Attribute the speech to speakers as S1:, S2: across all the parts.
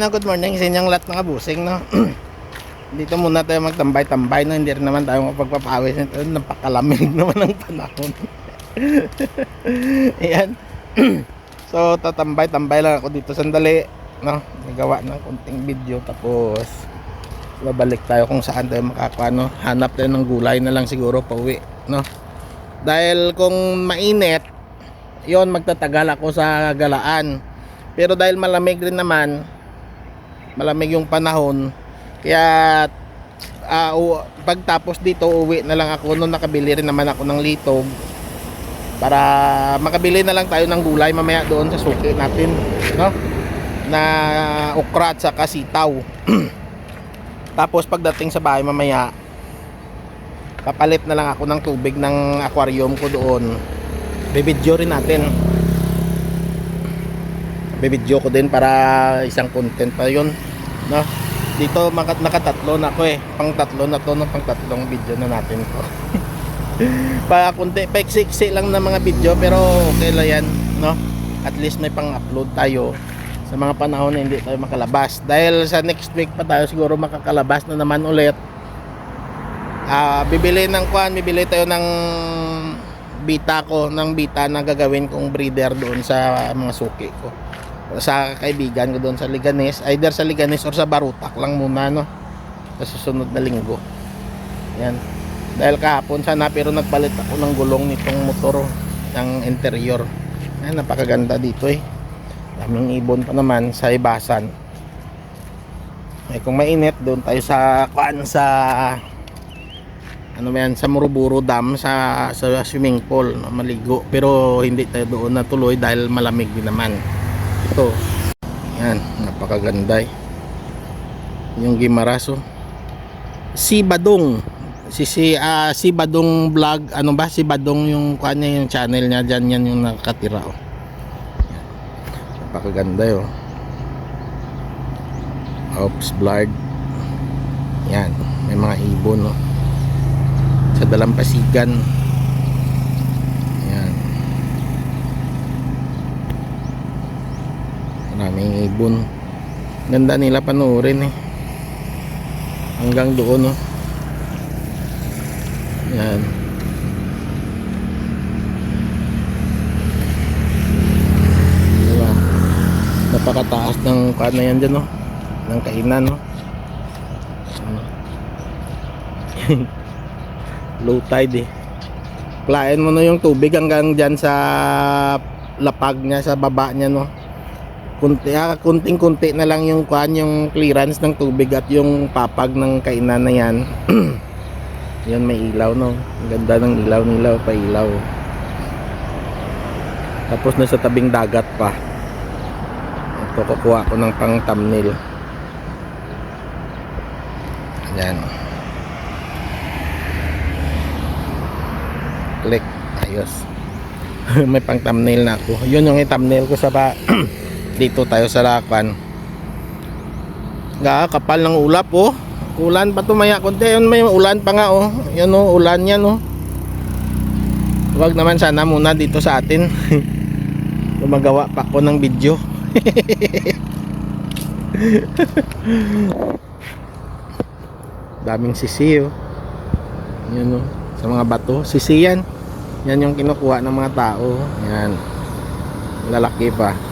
S1: Ayan, good morning sa inyong lahat mga busing, no? Dito muna tayo magtambay-tambay, no? Hindi rin naman tayo mapagpapawis nito. Napakalamig naman ang panahon. Ayan. so, tatambay-tambay lang ako dito sandali, no? Nagawa ng konting video, tapos babalik tayo kung saan tayo makakuha, no? Hanap tayo ng gulay na lang siguro pauwi, no? Dahil kung mainit, yon magtatagal ako sa galaan. Pero dahil malamig rin naman, malamig yung panahon, kaya ah, u- pagtapos dito uwi na lang ako noon nakabili rin naman ako ng litog para makabili na lang tayo ng gulay mamaya doon sa suki natin, no? Na ukra at saka sitaw. Tapos pagdating sa bahay mamaya, papalit na lang ako ng tubig ng aquarium ko doon. Bibidyo rin natin. Bibidyo ko din para isang content pa yun. No? Dito makat nakatatlo na ako eh. Pang tatlo na to, no? pang tatlong video na natin to. pa kunti, paiksi lang ng mga video pero okay lang yan. No? At least may pang-upload tayo sa mga panahon na hindi tayo makalabas. Dahil sa next week pa tayo siguro makakalabas na naman ulit. Ah, bibili ng kuan, bibili tayo ng bita ko, ng bita na gagawin kong breeder doon sa mga suki ko. Sa kaibigan ko doon sa Liganes, either sa Liganes or sa Barutak lang muna no. Sa susunod na linggo. Yan. Dahil kahapon sana pero nagpalit ako ng gulong nitong motor ng interior. Ay, napakaganda dito eh. Daming ibon pa naman sa ibasan. Eh, kung mainit doon tayo sa kuan sa ano yan, sa Muruburo Dam sa, sa swimming pool maligo pero hindi tayo doon natuloy dahil malamig din naman ito yan napakaganda eh. yung Gimaraso. Si Badong si si ah, si Badong vlog ano ba? Si Badong yung kanya yung channel niya diyan yan yung nakatira oh. Yan. napakaganda yun Ops Blard yan may mga ibon no sa dalampasigan ayan maraming ibon. Ganda nila panoorin eh. Hanggang doon no ayan diba? Napakataas ng kuan na yan dyan no ng kainan no low tide eh. Klain mo na yung tubig hanggang dyan sa lapag niya sa baba niya no kunti ah, kunting kunti na lang yung kuan yung clearance ng tubig at yung papag ng kainan na yan. Yan may ilaw no? Ang ganda ng ilaw nilaw pa ilaw. Tapos nasa tabing dagat pa. Ito kukuha ko ng pang thumbnail. Yan click. Ayos. May pang thumbnail na ako. Yun yung thumbnail ko sa ba dito tayo sa lakwan ga kapal ng ulap oh. Ulan pa tumaya konti. Yun may ulan pa nga oh. Yun oh ulan yan oh. Wag naman sana muna dito sa atin. Gumagawa pa ako ng video. Daming sisi oh. Yun oh. Sa mga bato sisi yan. Yan yung kinukuha ng mga tao. Yan. Lalaki pa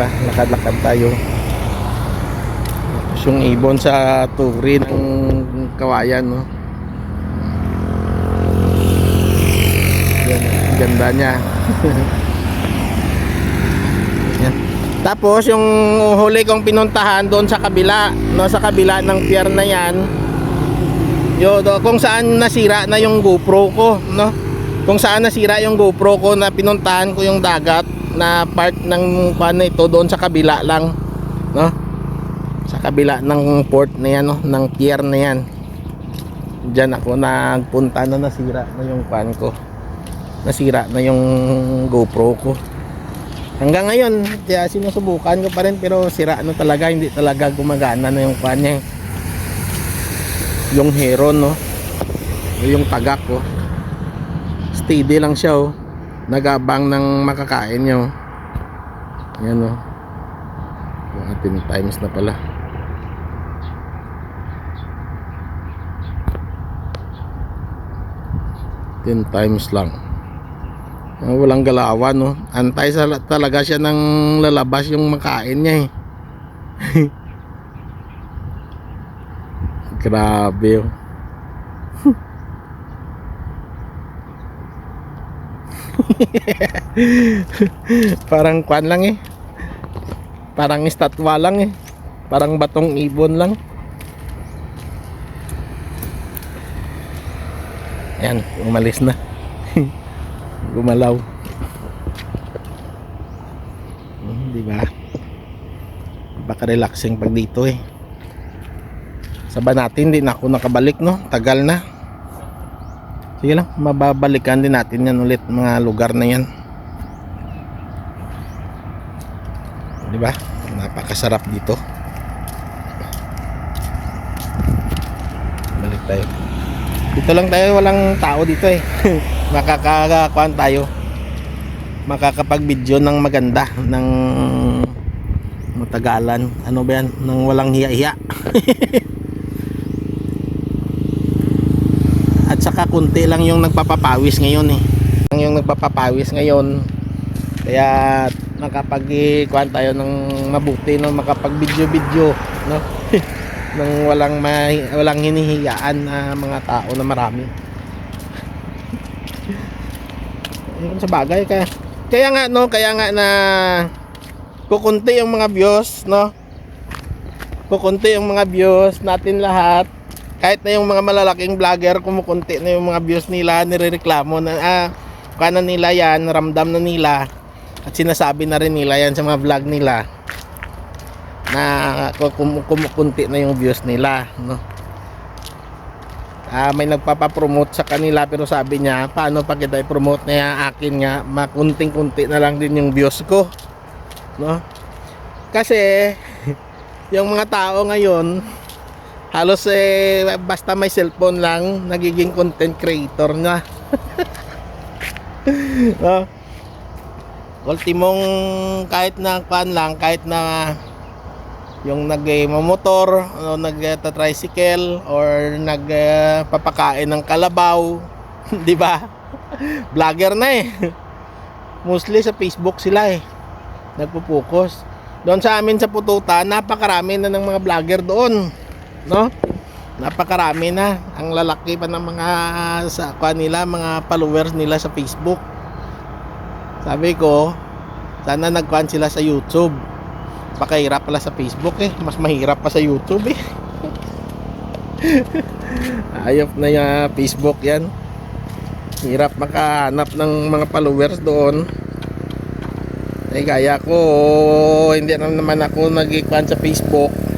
S1: ba lakad-lakad tayo. Tapos yung ibon sa turi ng kawayan no? Yan, ganda niya. Tapos yung huli kong pinuntahan doon sa kabila no? Sa kabila ng pier na yan yo kung saan nasira na yung GoPro ko no? Kung saan nasira yung GoPro ko na pinuntahan ko yung dagat na part ng paano ito doon sa kabila lang no? Sa kabila ng port na yan no? Ng pier na yan. Diyan ako nagpunta na nasira na yung pan ko. Nasira na yung GoPro ko. Hanggang ngayon kaya sinusubukan ko pa rin pero sira na talaga hindi talaga gumagana na yung pan niya yung Heron no? Yung tagak ko steady lang siya oh nagabang ng makakain nyo. Yan o mga 10 times na pala. Ten times lang. Ah, walang galawan no antay sa talaga siya ng lalabas yung makain niya eh. Grabe oh. parang kwan lang eh. Parang estatwa lang eh. Parang batong ibon lang. Yan umalis na. Gumalaw. Hmm, di ba? Baka relaxing pag dito eh. Sa natin din ako nakabalik no? Tagal na sige lang mababalikan din natin yan ulit mga lugar na yan. Di ba? Napakasarap dito. Balik tayo. Dito lang tayo walang tao dito eh. Makakakuan tayo. Makakapag video ng maganda ng matagalan. Ano ba yan? Ng walang hiya-hiya at saka kunti lang yung nagpapapawis ngayon eh. Lang yung nagpapapawis ngayon. Kaya makapag kuan tayo ng mabuti no? Makapag video video no? Ng walang may, walang hinihiyaan na mga tao na marami. Sa bagay kaya kaya nga no? Kaya nga na kukunti yung mga views no? Kukunti yung mga views natin lahat kahit na yung mga malalaking vlogger kumukunti na yung mga views nila nirereklamo na ah kana nila yan ramdam na nila at sinasabi na rin nila yan sa mga vlog nila na kum- kumukunti na yung views nila no Ah, may nagpapapromote sa kanila pero sabi niya, paano pag kita i-promote niya akin nga, makunting-kunti na lang din yung views ko. No? Kasi yung mga tao ngayon halos eh basta may cellphone lang nagiging content creator na. no? Ultimong kahit na pan lang, kahit na yung nag-motor, o nag-tricycle or nagpapakain ng kalabaw, 'di ba? Vlogger na eh. Mostly sa Facebook sila eh. Nagpo-focus. Doon sa amin sa Pututa, napakarami na ng mga vlogger doon. No? Napakarami na. Ang lalaki pa ng mga sa kanila, mga followers nila sa Facebook. Sabi ko, sana nagkuhan sila sa YouTube pakahirap pala sa Facebook eh mas mahirap pa sa YouTube eh ayop na yung Facebook yan hirap makahanap ng mga followers doon eh gaya ko hindi na naman ako nag sa Facebook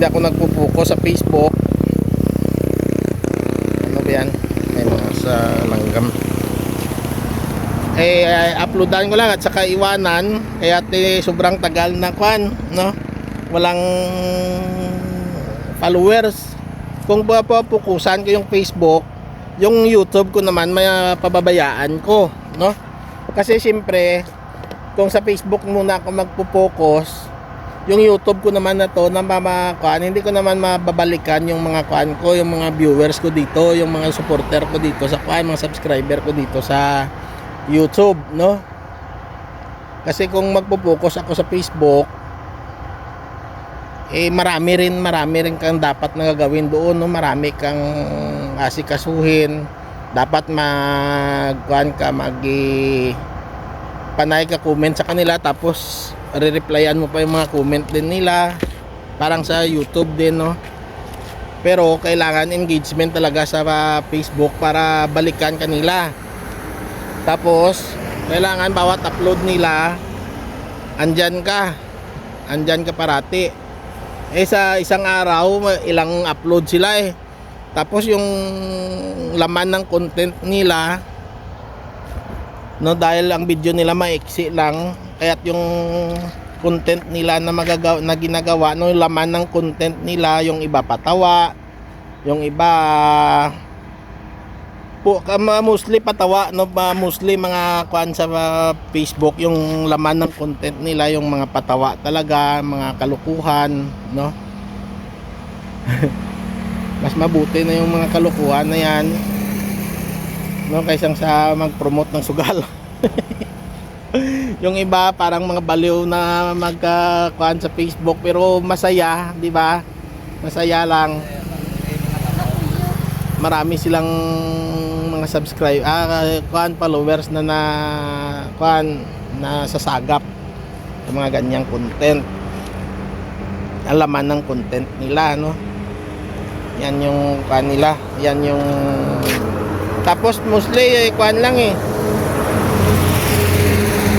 S1: hindi ako nagpupuko sa Facebook. Ano ba yan? May mga sa langgam. Eh ay, uploadan ko lang at saka iwanan. Kaya eh, sobrang tagal na kwan no? Walang followers. Kung papukusan ko yung Facebook yung YouTube ko naman may ah, pababayaan ko no? Kasi siyempre kung sa Facebook muna ako magpo-focus yung YouTube ko naman na to na mamakuan hindi ko naman mababalikan yung mga kuan ko yung mga viewers ko dito yung mga supporter ko dito sa kuan mga subscriber ko dito sa YouTube, no? Kasi kung magpo-focus ako sa Facebook, eh marami rin, marami rin kang dapat na gagawin doon, no? Marami kang asikasuhin. Dapat magkuhan ka, mag panay ka comment sa kanila tapos re-replyan mo pa yung mga comment din nila. Parang sa YouTube din, no? Pero kailangan engagement talaga sa ah, Facebook para balikan kanila. Tapos, kailangan bawat upload nila, andyan ka. Andyan ka parati. Eh sa isang araw, ilang upload sila eh. Tapos yung laman ng content nila, no dahil ang video nila maiksi lang, kaya't yung content nila na magagawa na ginagawa no yung laman ng content nila yung iba patawa yung iba po ka- mga mostly patawa no mga mostly mga kuan sa Facebook yung laman ng content nila yung mga patawa talaga mga kalukuhan no. Mas mabuti na yung mga kalukuhan na yan no kaysa sa mag-promote ng sugal. Yung iba parang mga baliw na magkakuan sa Facebook pero masaya di ba? Masaya lang. Marami silang mga subscribe ah kuan followers na na kuan na sasagap sa mga ganyang content. Alaman ng content nila no? Yan yung kuan nila. Yan yung tapos mostly eh, kuan lang eh.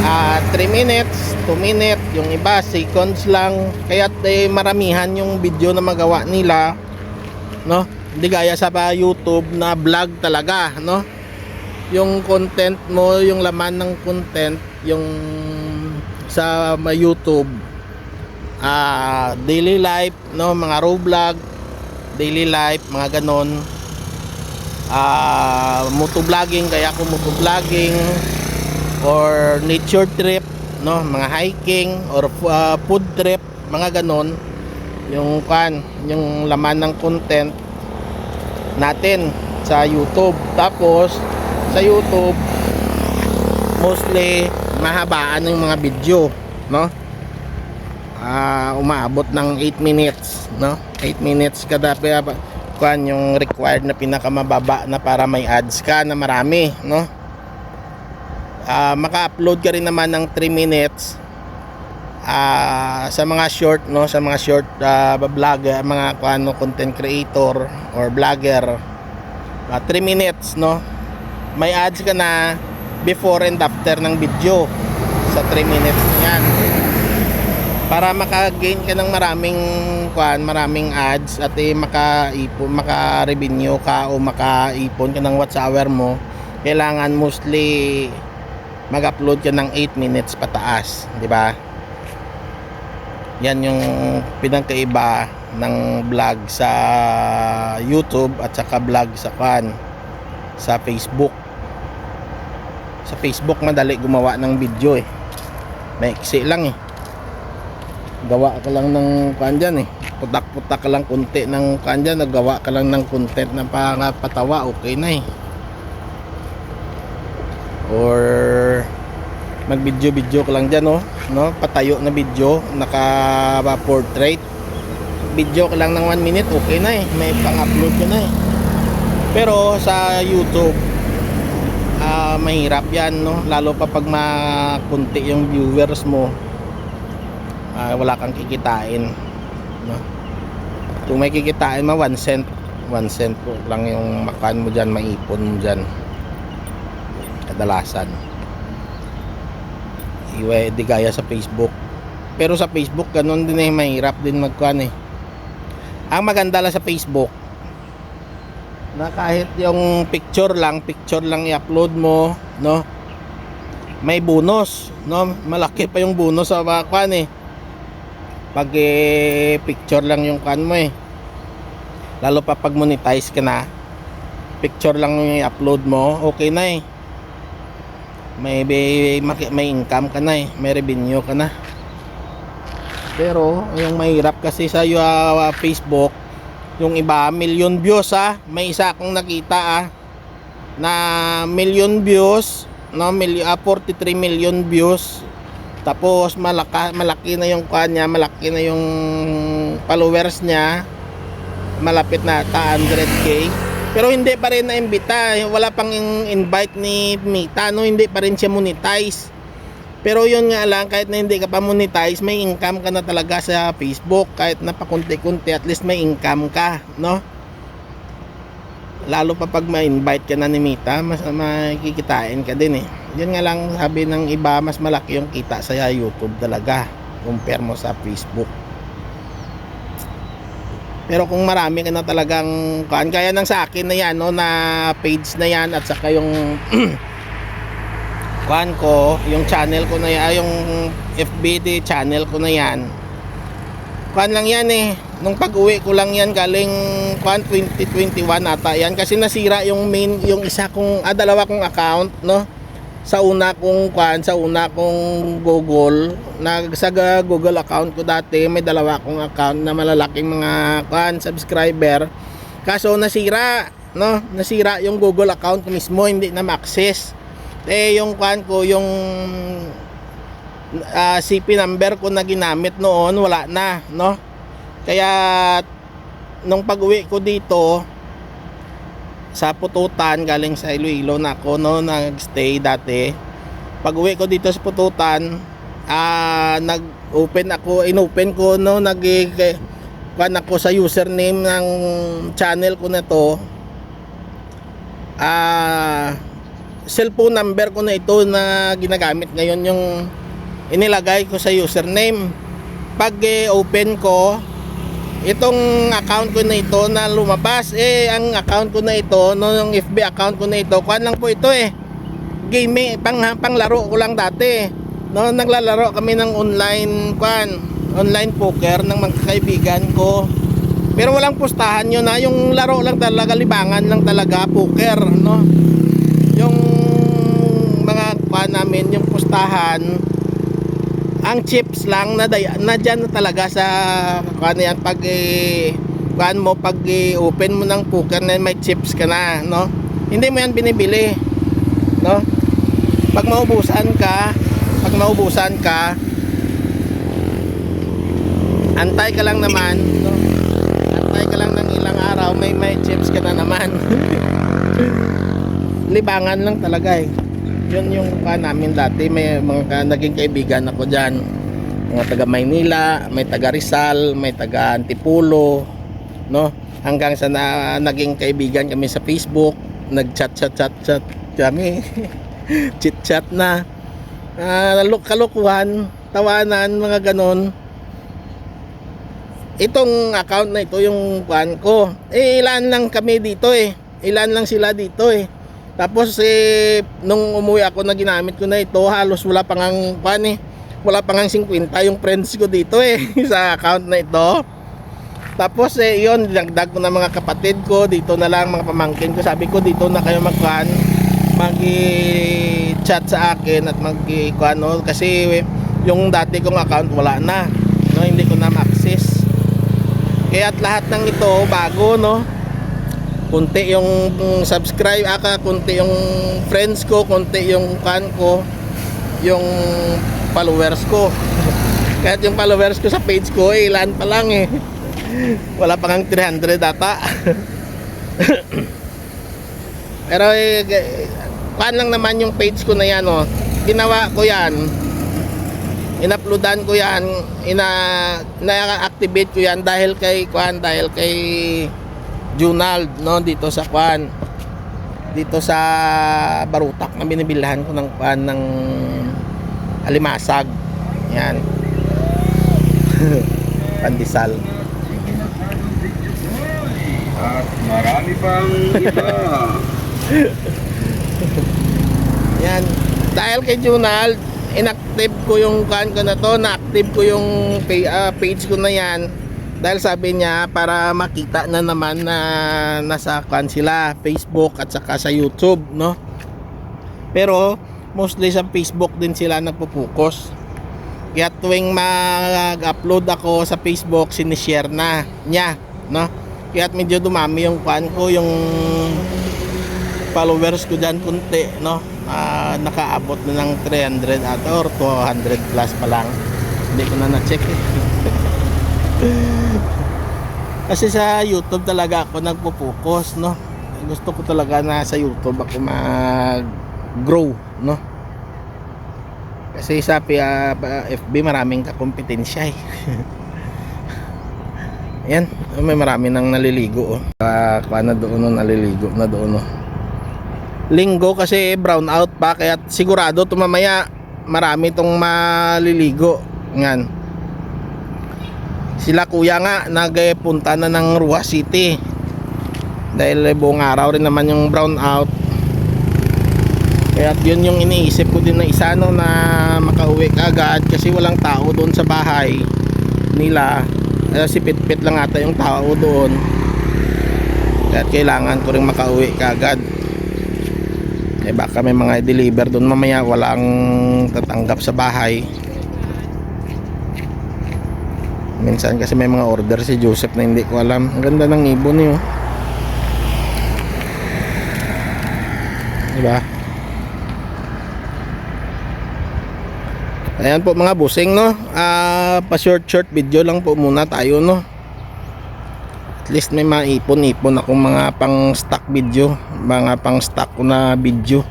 S1: Ah 3 minutes 2 minutes yung iba seconds lang. Kaya eh, maramihan yung video na magawa nila no? Hindi gaya sa pa YouTube na vlog talaga no? Yung content mo yung laman ng content yung sa ma- YouTube. Ah daily life no? Mga raw vlog daily life mga ganon ah moto vlogging kaya ako moto vlogging or nature trip no? Mga hiking or uh, food trip mga ganon. Yung kan yung laman ng content natin sa YouTube. Tapos sa YouTube mostly mahabaan ng mga video no? Ah umaabot ng 8 minutes no? 8 minutes kada pa kuan yung required na pinakamababa na para may ads ka na marami no? Ah, maka-upload ka rin naman ng 3 minutes ah sa mga short no? Sa mga short ah, vlogger mga ano content creator or vlogger. 3 minutes no? May ads ka na before and after ng video sa 3 minutes na yan para maka-gain ka ng maraming kuan maraming ads at eh, maka-ipon maka-revenue ka o maka-ipon ka ng watch mo kailangan mostly mag-upload ka ng 8 minutes pataas, di ba? Yan yung pinagkaiba ng vlog sa YouTube at saka vlog sa kan sa Facebook. Sa Facebook madali gumawa ng video eh. Maiksi lang eh. Gawa ka lang ng kan dyan eh. Putak-putak ka lang konti ng kan dyan, naggawa ka lang ng content na pangapatawa, okay na eh or mag-video-video ka lang dyan, no? no? Patayo na video, naka-portrait. Video ka lang ng 1 minute, okay na eh. May pang-upload ka na eh. Pero sa YouTube, ah mahirap yan, no? Lalo pa pag makunti yung viewers mo, ah, wala kang kikitain, no? Kung may kikitain ma 1 cent, 1 cent po lang yung makan mo dyan, maipon mo dyan. Kadalasan. Iwe di gaya sa Facebook. Pero sa Facebook ganun din eh mahirap din magkuhan eh. Ang maganda lang sa Facebook na kahit yung picture lang picture lang i-upload mo no? May bonus no? Malaki pa yung bonus sa mga kuhan eh pag eh, picture lang yung kuhan mo eh. Lalo pa pag monetize ka na picture lang yung i-upload mo okay na eh. May, may may income ka na eh. May revenue ka na. Pero yung mahirap kasi sa uh, Facebook yung iba million views ah. May isa akong nakita ah na million views no million, ah, 43 million views tapos malaka, malaki na yung kanya malaki na yung followers niya malapit na ta 100k pero hindi pa rin na-imbita. Wala pang in- invite ni Mita, no? Hindi pa rin siya monetize. Pero yun nga lang, kahit na hindi ka pa monetize, may income ka na talaga sa Facebook. Kahit na pakunti-kunti, at least may income ka, no? Lalo pa pag ma-invite ka na ni Mita, mas makikitain ka din eh. Yun nga lang, sabi ng iba, mas malaki yung kita sa YouTube talaga. Compare mo sa Facebook. Pero kung marami ka na talagang kuan kaya nang sa akin na yan no na page na yan at saka yung kuan ko, yung channel ko na yan, yung FBD channel ko na yan. Kuan lang yan eh. Nung pag-uwi ko lang yan galing kwan 2021 ata yan. Kasi nasira yung main yung isa kong ah, dalawa kong account no? Sa una kong kwan sa una kong Google. Nag Google account ko dati may dalawa kong account na malalaking mga kwan subscriber. Kaso nasira no? Nasira yung Google account ko mismo hindi na ma-access. Eh yung kwan ko yung ah, CP number ko na ginamit noon wala na no kaya nung pag-uwi ko dito sa Pututan galing sa Iloilo na ako no nag-stay dati. Pag-uwi ko dito sa Pututan, ah nag-open ako, inopen ko no nag kan ako sa username ng channel ko na to. Ah cellphone number ko na ito na ginagamit ngayon yung inilagay ko sa username. Pag eh, open ko, itong account ko na ito na lumabas eh ang account ko na ito no yung FB account ko na ito kuan lang po ito eh. Gaming pang panglaro ko lang dati no naglalaro kami ng online kuan online poker ng mga kaibigan ko. Pero walang pustahan yun na yung laro lang talaga libangan lang talaga poker no. Yung mga kuan namin yung pustahan ang chips lang na na dyan na talaga sa ano yan pag eh, mo pag eh, open mo ng poker na may chips ka na no? Hindi mo yan binibili no? Pag maubusan ka pag maubusan ka antay ka lang naman no? Antay ka lang ng ilang araw may may chips ka na naman. Libangan lang talaga eh yun yung pa namin dati. May mga naging kaibigan ako diyan mga taga Maynila may taga Rizal may taga Antipolo no? Hanggang sa na, naging kaibigan kami sa Facebook. Nag chat chat chat chat kami. Chit chat na uh, kalukuhan tawanan mga ganon itong account na ito yung kuan ko eh ilan lang kami dito eh. Ilan lang sila dito eh tapos eh, nung umuwi ako na ginamit ko na ito, halos wala pang ang pan eh. Wala pang ang 50 yung friends ko dito eh sa account na ito. Tapos eh yun, dinagdag ko na mga kapatid ko, dito na lang mga pamangkin ko. Sabi ko dito na kayo magkuhan, mag-chat sa akin at mag-kuhan no? kasi yung dati kong account wala na. No, hindi ko na ma-access. Kaya at lahat ng ito bago no kunti yung subscribe aka kunti yung friends ko kunti yung kan ko yung followers ko. Kahit yung followers ko sa page ko eh, ilan pa lang eh. Wala pa kang 300 data pero eh, kan lang naman yung page ko na yan oh. ginawa ko yan. Inuploadan ko yan. Ina na-activate ko yan dahil kay kuan dahil kay Junald no dito sa Kwan dito sa Barutak na binibilhan ko ng Kwan ng Alimasag. Yan. Pandesal.
S2: At marami pang iba.
S1: yan. Dahil kay Junald inactive ko yung kan ko na to na-active ko yung ah, page ko na yan dahil sabi niya para makita na naman na nasa kan sila Facebook at saka sa YouTube no? Pero mostly sa Facebook din sila nagpo-focus. Kaya tuwing mag-upload ako sa Facebook sinishare na niya no? Kaya medyo dumami yung kan ko yung followers ko dyan kunti no? Ah, nakaabot na ng 300 ata or 200 plus pa lang. Hindi ko na na-check eh. Kasi sa YouTube talaga ako nagpo-focus no? Gusto ko talaga na sa YouTube ako mag-grow no? Kasi sa FB maraming kakompetensya eh. Yan, may marami nang naliligo oh. Uh, na doon oh, naliligo na doon oh. Linggo kasi brown out pa kaya sigurado tumamaya marami tong maliligo yan sila kuya nga nagpunta na ng Rua City. Dahil buong araw rin naman yung brown out. Kaya yun yung iniisip ko din na isa no na makauwi ka agad kasi walang tao doon sa bahay nila. Eh, si Pitpit lang ata yung tao doon. Kaya kailangan ko rin makauwi kagad eh baka may mga deliver doon mamaya walang tatanggap sa bahay minsan kasi may mga order si Joseph na hindi ko alam. Ang ganda ng ibon niyo. Diba? Ayan po mga busing no? Ah pa short short video lang po muna tayo no? At least may maipon-ipon akong mga pang stock video mga pang stock na video.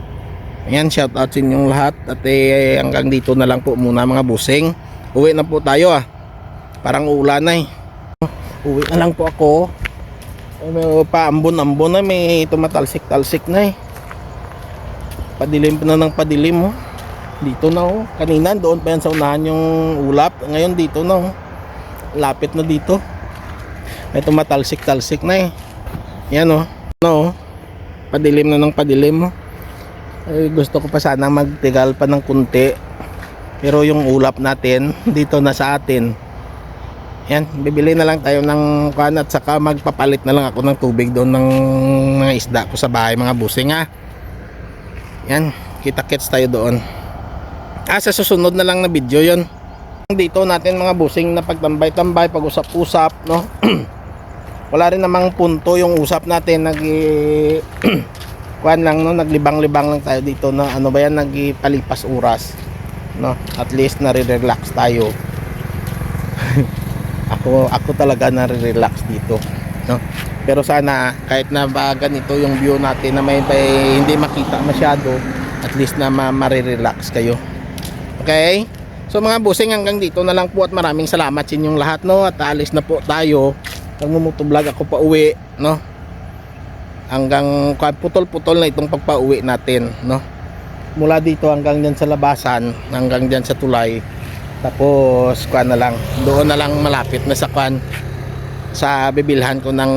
S1: Ayan shout out sa inyong lahat. At eh, hanggang dito na lang po muna mga busing. Uwi na po tayo ah parang ulan na eh. Uwi na lang po ako. May paambon-ambon na may tumatalsik-talsik na eh. Padilim pa na ng padilim oh. Dito na oh. Kanina doon pa yan sa unahan yung ulap. Ngayon dito na oh. Lapit na dito. May tumatalsik-talsik na eh. Yan oh. No oh. padilim na ng padilim oh. Eh, gusto ko pa sana magtigal pa ng kunti. Pero yung ulap natin dito na sa atin yan bibili na lang tayo ng kan at saka magpapalit na lang ako ng tubig doon ng mga isda ko sa bahay mga busing ha yan kita kits tayo doon Ah, sa susunod na lang na video yon. Dito natin mga busing na pagtambay-tambay, pag-usap-usap, no? Wala rin namang punto yung usap natin. Nag kuan lang no, naglibang-libang lang tayo dito na ano ba yan, nagpalipas oras. No? At least nare-relax tayo. Ako ako talaga nare-relax dito, no? Pero sana kahit na ba ganito yung view natin na may, may hindi makita masyado, at least na ma- mare-relax kayo. Okay? So mga busing hanggang dito na lang po at maraming salamat sa inyong lahat no at aalis na po tayo. Nagmumutublog ako pa uwi no. Hanggang putol-putol na itong pagpa-uwi natin no. Mula dito hanggang diyan sa labasan, hanggang diyan sa tulay. Tapos kuan na lang, doon na lang malapit na sa kuan sa bibilhan ko ng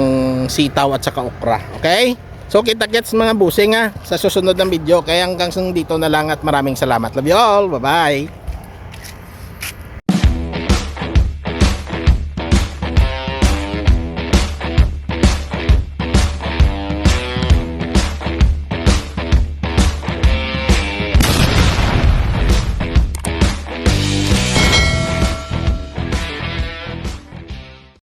S1: sitaw at saka okra. Okay? So kita gets mga busing ha sa susunod ng video. Kaya hanggang dito na lang at maraming salamat. Love you all. Bye bye.